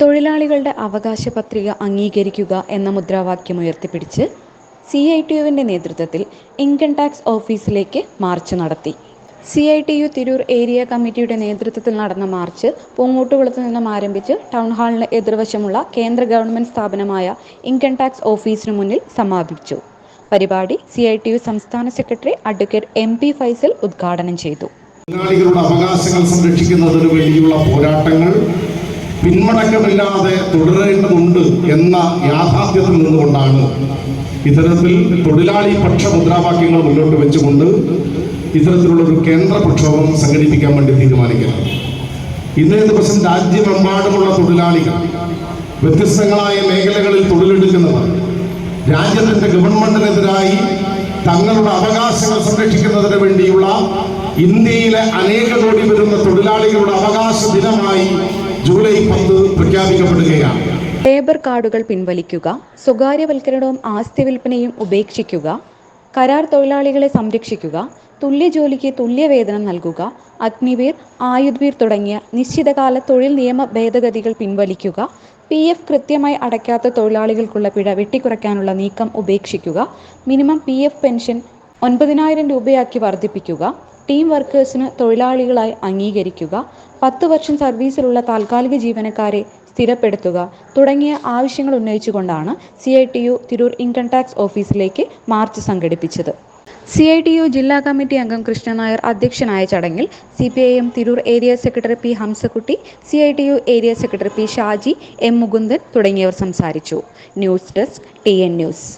തൊഴിലാളികളുടെ അവകാശ പത്രിക അംഗീകരിക്കുക എന്ന മുദ്രാവാക്യം ഉയർത്തിപ്പിടിച്ച് സി ഐ ടി യുവിന്റെ നേതൃത്വത്തിൽ ഇൻകം ടാക്സ് ഓഫീസിലേക്ക് മാർച്ച് നടത്തി. C I T U Tirur area കമ്മിറ്റിയുടെ നേതൃത്വത്തിൽ നടന്ന മാർച്ച് പൂങ്ങോട്ടുകുളത്ത് നിന്നും ആരംഭിച്ച് ടൗൺ ഹാളിന് എതിർവശമുള്ള കേന്ദ്ര ഗവൺമെന്റ് സ്ഥാപനമായ ഇൻകം ടാക്സ് ഓഫീസിന് മുന്നിൽ സമാപിച്ചു. പരിപാടി സി ഐ ടി യു സംസ്ഥാന secretary advocate M P Faisal ഉദ്ഘാടനം ചെയ്തു. തൊഴിലാളികളുടെ അവകാശങ്ങൾ സംരക്ഷിക്കുന്നതിന് വേണ്ടിയുള്ള പോരാട്ടങ്ങൾ പിന്മടക്കമില്ലാതെ തുടരേണ്ടതുണ്ട് എന്ന യാഥാർത്ഥ്യത്തിൽ നിന്നുകൊണ്ടാണ് ഇത്തരത്തിൽ തൊഴിലാളി പക്ഷ മുദ്രാവാക്യങ്ങൾ മുന്നോട്ട് വെച്ചുകൊണ്ട് ഇത്തരത്തിലുള്ള ഒരു കേന്ദ്ര പ്രക്ഷോഭം സംഘടിപ്പിക്കാൻ വേണ്ടി തീരുമാനിക്കുന്നത്. ഇന്നേ ദിവസം രാജ്യമെമ്പാടുമുള്ള തൊഴിലാളികൾ വ്യത്യസ്തങ്ങളായ മേഖലകളിൽ തൊഴിലെടുക്കുന്നവർ രാജ്യത്തിന്റെ ഗവൺമെന്റിനെതിരായി തങ്ങളുടെ അവകാശങ്ങൾ സംരക്ഷിക്കുന്നതിന് വേണ്ടിയുള്ള ഇന്ത്യയിലെ അനേക കോടി വരുന്ന തൊഴിലാളികളുടെ അവകാശ ദിനമായി ജൂലൈ പത്ത് പ്രഖ്യാപിക്കപ്പെടുകയാണ്. ലേബർ കാർഡുകൾ പിൻവലിക്കുക സ്വകാര്യവൽക്കരണവും ആസ്തി വിൽപ്പനയും ഉപേക്ഷിക്കുക കരാർ തൊഴിലാളികളെ സംരക്ഷിക്കുക തുല്യ ജോലിക്ക് തുല്യ വേതനം നൽകുക അഗ്നിവീർ ആയുധവീർ തുടങ്ങിയ നിശ്ചിതകാല തൊഴിൽ നിയമ ഭേദഗതികൾ പിൻവലിക്കുക പി എഫ് കൃത്യമായി അടയ്ക്കാത്ത തൊഴിലാളികൾക്കുള്ള പിഴ വെട്ടിക്കുറയ്ക്കാനുള്ള നീക്കം ഉപേക്ഷിക്കുക മിനിമം പി എഫ് പെൻഷൻ ഒൻപതിനായിരം രൂപയാക്കി വർദ്ധിപ്പിക്കുക ടീം വർക്കേഴ്സിന് തൊഴിലാളികളായി അംഗീകരിക്കുക പത്ത് വർഷം സർവീസിലുള്ള താൽക്കാലിക ജീവനക്കാരെ സ്ഥിരപ്പെടുത്തുക തുടങ്ങിയ ആവശ്യങ്ങൾ ഉന്നയിച്ചുകൊണ്ടാണ് C I T U Tirur income tax ഓഫീസിലേക്ക് മാർച്ച് സംഘടിപ്പിച്ചത്. സി ഐ ടി യു ജില്ലാ കമ്മിറ്റി അംഗം കൃഷ്ണൻ നായർ അധ്യക്ഷനായ ചടങ്ങിൽ C P I M Tirur area secretary P Hamsakutty C I T U area secretary P Shaji M Mukundan തുടങ്ങിയവർ സംസാരിച്ചു. News desk T N news.